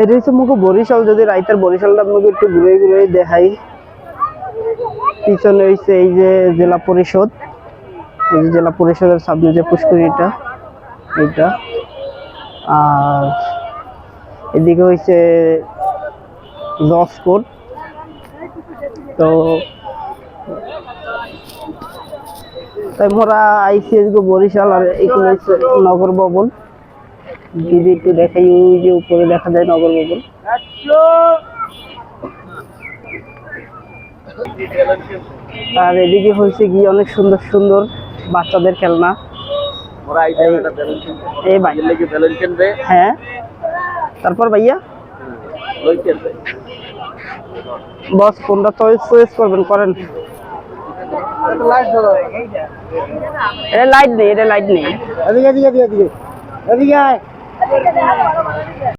এটা হচ্ছে মুখে বরিশাল, যদি রাইতের বরিশালটা আপনাকে একটু ঘুরে ঘুরে দেখাই। পিছনে হচ্ছে এই যে জেলা পরিষদ। এই জেলা পরিষদের সামনে যে পুষ্করিটা আর এদিকে জসকোট তো তাই মোরা আইসিএস বরিশাল আর এখানে নগর ভবন। যদি একটু দেখাই ওই যে উপরে দেখা যায় নগর ভবন। আর এদিকে হয়েছে গিয়ে অনেক সুন্দর সুন্দর বাচ্চাদের খেলনা। এই ভাই। হ্যাঁ। তারপর ভাইয়া? বস কোনটা চয়েস চয়েস করবেন করেন। এটা লাইট নেই এটা লাইট নেই। এদিকে এদিকে এদিকে এদিকে। Tadi.